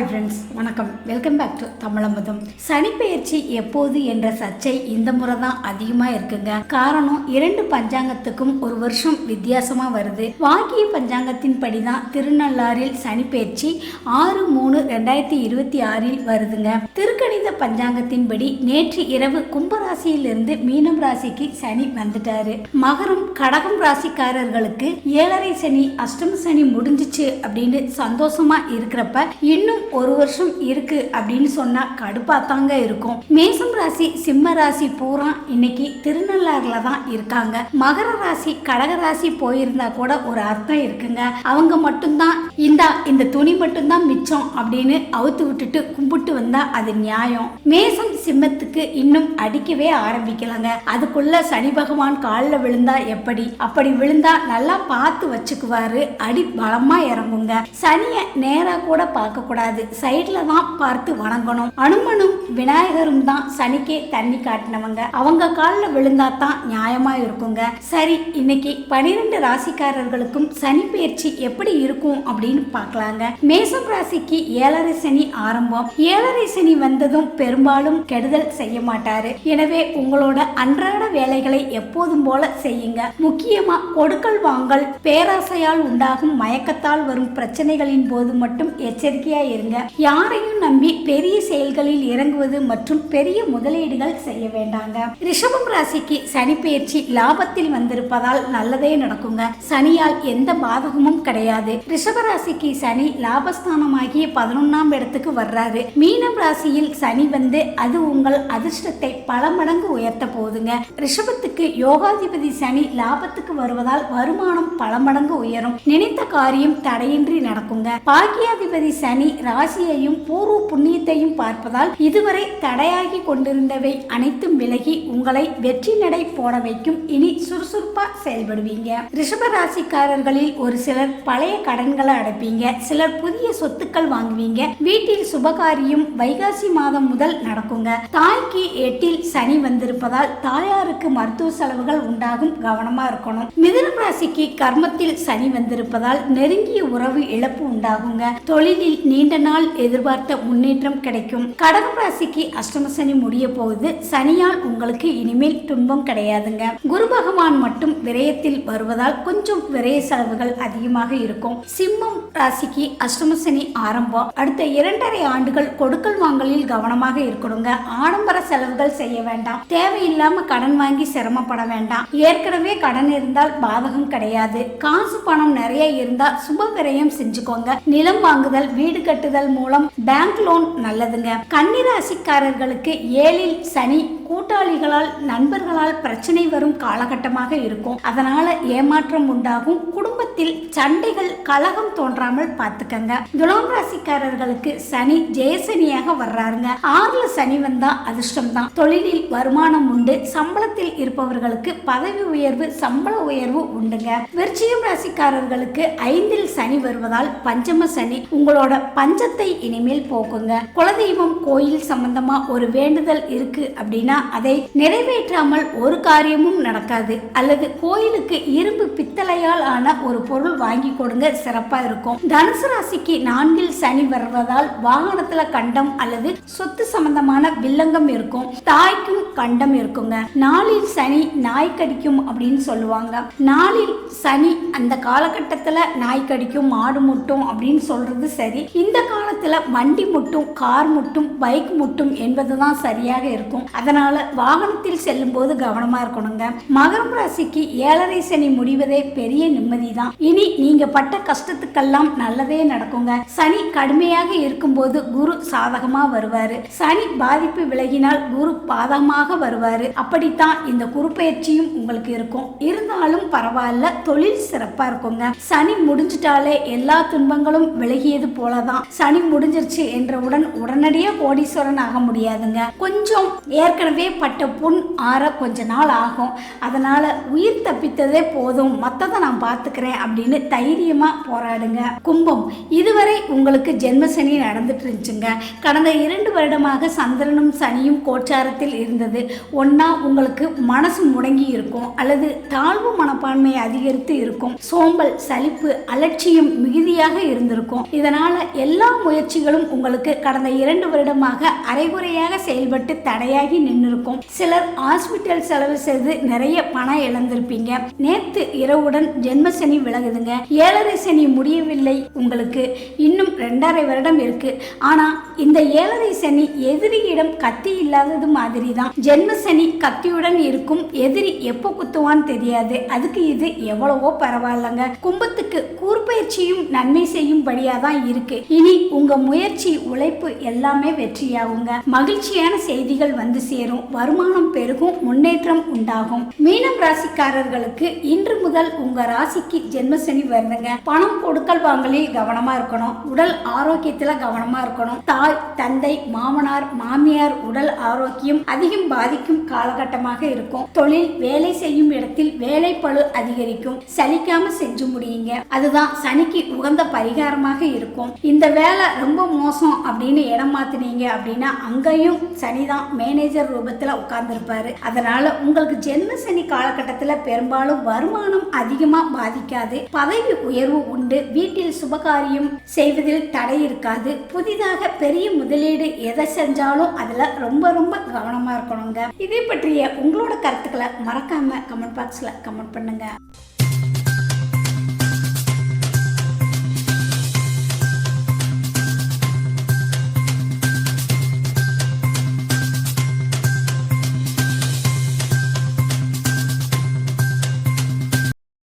Hi friends வணக்கம். Welcome back to Tamizhamudham. சனிப்பெயர்ச்சி எப்போது என்ற சர்ச்சை இந்த முறை தான் அதிகமாக இருக்குங்க. காரணம் இரண்டு பஞ்சாங்கத்துக்கும் ஒரு வருஷம் வித்தியாசமாக வருது. வாக்கிய பஞ்சாங்கத்தின் படி தான் திருநள்ளாறில் சனிப்பெயர்ச்சி ஆறு மூணு ரெண்டாயிரத்தி இருபத்தி ஆறில் வருதுங்க. திருக்கணித பஞ்சாங்கத்தின்படி நேற்று இரவு கும்பராசியிலிருந்து மீனம் ராசிக்கு சனி வந்துட்டாரு. மகரம் கடகம் ராசிக்காரர்களுக்கு ஏழரை சனி அஷ்டம சனி முடிஞ்சிச்சு அப்படின்னு சந்தோஷமா இருக்கிறப்ப இன்னும் ஒரு வருஷம் இருக்கு அப்படின்னு சொன்னா கடுப்பா தாங்க இருக்கும். மேசம் ராசி சிம்ம ராசி பூரா இன்னைக்கு திருநள்ளாறுல தான் இருக்காங்க. மகர ராசி கடக ராசி போயிருந்தா கூட ஒரு அர்த்தம் இருக்குங்க. அவங்க மட்டும்தான் இந்தா இந்த துணி மட்டும்தான் மிச்சம் அப்படின்னு அவுத்து விட்டுட்டு கும்பிட்டு வந்தா அது நியாயம். மேசம் சிம்மத்துக்கு இன்னும் அடிக்கவே ஆரம்பிக்கலாங்க. அதுக்குள்ள சனி பகவான் காலில் விழுந்தா எப்படி? அப்படி விழுந்தா நல்லா பார்த்து வச்சுக்குவாரு. அடி பலமா இறங்குங்க. சனியை நேரா கூட பார்க்க கூடாது. சைட்ல தான் பார்த்து வணங்கணும். அனுமனும் விநாயகரும் தான் சனிக்கே தண்ணி காட்டினவங்க. அவங்க காலில் விழுந்தா தான் நியாயமா இருக்குங்க. சரி இன்னைக்கு பனிரெண்டு ராசிக்காரர்களுக்கும் சனி பயிற்சி எப்படி இருக்கும் அப்படின்னு பார்க்கலாங்க. மேசம் ராசிக்கு ஏழரை சனி ஆரம்பம். ஏழரை சனி வந்ததும் பெரும்பாலும் கெடுதல் செய்ய மாட்டாரு. எனவே உங்களோட அன்றாட வேலைகளை எப்போதும் போல செய்யுங்க. முக்கியமா கொடுக்கல் வாங்கல் பேராசையால் உண்டாகும் மயக்கத்தால் வரும் பிரச்சனைகளின் போது மட்டும் எச்சரிக்கையா இருங்க. யாரையும் நம்பி பெரிய செயல்களில் இறங்குவது மற்றும் பெரிய முதலீடுகள் செய்ய வேண்டாங்க. ரிஷபம் ராசிக்கு சனி பயிற்சி லாபத்தில் வந்திருப்பதால் நல்லதே நடக்குங்க. சனியால் எந்த பாதகமும் கிடையாது. ரிஷப ராசிக்கு சனி லாபஸ்தானமாகிய பதினொன்னாம் இடத்துக்கு வர்றாரு. மீனம் ராசியில் சனி வந்து அது உங்கள் அதிர்ஷ்டத்தை பல மடங்கு உயர்த்த போகுதுங்க ரிஷபத்துக்கு யோகாதிபதி சனி லாபத்துக்கு வருவதால் வருமானம் பல மடங்கு உயரும். நினைத்த காரியம் தடையின்றி நடக்குங்க. பாக்கியாதிபதி சனி ராசியையும் பூர்வ புண்ணியத்தையும் பார்ப்பதால் இதுவரை தடையாகி கொண்டிருந்தவை அனைத்தும் விலகி உங்களை வெற்றி நடை போட வைக்கும் இனி சுறுசுறுப்பா செயல்படுவீங்க. ரிஷப ராசிக்காரர்களில் ஒரு சிலர் பழைய கடன்களை அடைப்பீங்க. சிலர் புதிய சொத்துக்கள் வாங்குவீங்க. வீட்டில் சுபகாரியம் வைகாசி மாதம் முதல் நடக்குங்க. தாய்க்கு எட்டில் சனி வந்திருப்பதால் தாயாருக்கு மருத்துவ செலவுகள் உண்டாகும் கவனமா இருக்கணும். மிதுனம் ராசிக்கு கர்மத்தில் சனி வந்திருப்பதால் நெருங்கிய உறவு இழப்பு உண்டாகுங்க. தொழிலில் நீண்ட நாள் எதிர்பார்த்த முன்னேற்றம் கிடைக்கும். கடகம் ராசிக்கு அஷ்டம சனி முடிய போகுது. சனியால் உங்களுக்கு இனிமேல் துன்பம் கிடையாதுங்க. குரு பகவான் மட்டும் விரயத்தில் வருவதால் கொஞ்சம் விரய செலவுகள் அதிகமாக இருக்கும். சிம்மம் ராசிக்கு அஷ்டம சனி ஆரம்பம். அடுத்த இரண்டரை ஆண்டுகள் கொடுக்கல் வாங்கலில் கவனமாக இருக்கணுங்க. ஆடம்பர செலவுகள் செய்ய வேண்டாம். தேவையில்லாம கடன் வாங்கி சிரமப்பட வேண்டாம். ஏற்கனவே கடன் இருந்தால் பாதகம் கிடையாது. காசு பணம் நிறைய இருந்தா சுப விரயம் செஞ்சுக்கோங்க. நிலம் வாங்குதல் வீடு கட்டுதல் மூலம் பேங்க் லோன் நல்லதுங்க. கன்னிராசிக்காரர்களுக்கு ஏழில் சனி கூட்டாளிகளால் நண்பர்களால் பிரச்சனை வரும் காலகட்டமாக இருக்கும். அதனால ஏமாற்றம் உண்டாகும். குடும்பத்தில் சண்டைகள் கலகம் தோன்றாமல் பார்த்துக்கங்க. துலாம் ராசிக்காரர்களுக்கு சனி ஜெயசனியாக வர்றாருங்க. ஆறுல சனி வந்தா அதிர்ஷ்டம் தான் தொழிலில் வருமானம் உண்டு. சம்பளத்தில் இருப்பவர்களுக்கு பதவி உயர்வு சம்பள உயர்வு உண்டுங்க. விருச்சிகம் ராசிக்காரர்களுக்கு ஐந்தில் சனி வருவதால் பஞ்சம சனி உங்களோட பஞ்சத்தை இனிமேல் போக்குங்க. குலதெய்வம் கோயில் சம்பந்தமா ஒரு வேண்டுதல் இருக்கு அப்படின்னா அதை நிறைவேற்றாமல் ஒரு காரியமும் நடக்காது. அல்லது கோயிலுக்கு இரும்பு பித்தளையால் ஆன ஒரு பொருள் வாங்கி கொடுங்க சிறப்பா இருக்கும். தனுசு ராசிக்கு நான்கில் சனி வருவதால் வாகனத்துல கண்டம் அல்லது சொத்து சம்பந்தமான வில்லங்கம் இருக்கும். தாய்க்கும் கண்டம் இருக்குங்க. நாளில் சனி நாய் கடிக்கும் அப்படின்னு சொல்லுவாங்க. நாளில் சனி அந்த காலகட்டத்துல நாய் கடிக்கும் மாடு முட்டும் அப்படின்னு சொல்றது சரி. இந்த காலத்துல வண்டி முட்டும் கார் முட்டும் பைக் முட்டும் என்பதுதான் சரியாக இருக்கும். அதனால வாகனத்தில் செல்லும் போது கவனமா இருக்கணுங்க. மகரம் ராசிக்கு ஏழரை சனி முடிவதே பெரிய நிம்மதி தான் இனி நீங்க பட்ட கஷ்டத்துக்கெல்லாம் நல்லதே நடக்குங்க. சனி கடுமையாக இருக்கும்போது குரு சாதகமா வருவாரு. சனி பாதிப்பு விலகினால் குரு பாதகமாக வருவாரு. அப்படித்தான் இந்த குறுப்பெயர்ச்சியும் உங்களுக்கு இருக்கும். இருந்தாலும் பரவாயில்ல தொழில் சிறப்பா இருக்குங்க. சனி முடிஞ்சிட்டாலே எல்லா துன்பங்களும் விலகியது போலதான். சனி முடிஞ்சிருச்சு என்றவுடன் உடனடியாக கோடீஸ்வரன் ஆக முடியாதுங்க. கொஞ்சம் ஏற்கனவே பட்ட புண் ஆற கொஞ்ச நாள் ஆகும். அதனால உயிர் தப்பித்ததே போதும். மற்றதை நான் பார்த்துக்கிறேன் அப்படின்னு தைரியமா போராடுங்க. கும்பம் இதுவரை உங்களுக்கு ஜென்ம சனி நடந்துட்டு இருந்துச்சுங்க. கடந்த இரண்டு வருடமாக சந்திரனும் சனியும் கோச்சாரத்தில் இருந்தது. ஒன்னா உங்களுக்கு மனசு முடங்கி இருக்கும். அல்லது தாழ்வு மனப்பான்மை அதிகரித்து இருக்கும். சோம்பல் சலிப்பு அலட்சியம் மிகுதியாக இருந்திருக்கும். இதனால எல்லா முயற்சிகளும் உங்களுக்கு கடந்த இரண்டு வருடமாக அரைகுறையாக செயல்பட்டு தடையாகி நின்றுருக்கும் சிலர் ஹாஸ்பிட்டல் செலவு செய்து நிறைய பணம் இழந்திருப்பீங்க. நேத்து இரவுடன் ஜென்ம சனி விலகுதுங்க. ஏழரை சனி முடியவில்லை. உங்களுக்கு இன்னும் ரெண்டரை வருடம் இருக்கு. ஆனா இந்த ஏழரை சனி எதிரியிடம் கத்தி இல்லாதது மாதிரி தான் ஜென்ம சனி கத்தியுடன் இருக்கும். எதிரி எப்போ குத்துவான்னு தெரியாது. அதுக்கு இது எவ்வளவோ பரவாயில்லைங்க. கும்பத்துக்கு கூர்பயிற்சியும் நன்மை செய்யும்படியா தான் இருக்கு. இனி உங்க முயற்சி உழைப்பு எல்லாமே வெற்றியாகுங்க. மகிழ்ச்சியான செய்திகள் வந்து சேரும். வருமானம் பெருகும் முன்னேற்றம் உண்டாகும். மீனம் ராசிக்காரர்களுக்கு இன்று முதல் உங்க ராசிக்கு ஜென்மசனி வருதுங்க. பணம் கொடுக்கல் வாங்கலில் கவனமா இருக்கணும். உடல் ஆரோக்கியத்துல கவனமா இருக்கணும். தாய் தந்தை மாமனார் மாமியார் உடல் ஆரோக்கியம் அதிகம் பாதிக்கும் காலகட்டமாக இருக்கும். தொழில் வேலை செய்யும் இடத்தில் வேலை பளு அதிகரிக்கும். சலிக்காம செஞ்சு முடியுங்க. அதுதான் சனிக்கு உகந்த பரிகாரமாக இருக்கும். இந்த வேலை ரொம்ப மோசம் அப்படின்னு இடம் மாத்தினீங்க அப்படின்னா அங்கேயும் சனிதான் மேனேஜர் ரூபத்தில் உட்கார்ந்துருப்பாரு. அதனால உங்களுக்கு ஜென்ம சனி காலகட்டத்தில் பெரும்பாலும் வருமானம் அதிகமாக பாதிக்காது. பதவி உயர்வு உண்டு. வீட்டில் சுபகாரியம் செய்வதில் தடை இருக்காது. புதிதாக பெரிய முதலீடு எதை செஞ்சாலும் அதில் ரொம்ப ரொம்ப கவனமாக இருக்கணுங்க. இதை பற்றிய உங்களோட கருத்துக்களை மறக்காம கமெண்ட் பாக்ஸில் கமெண்ட் பண்ணுங்கள்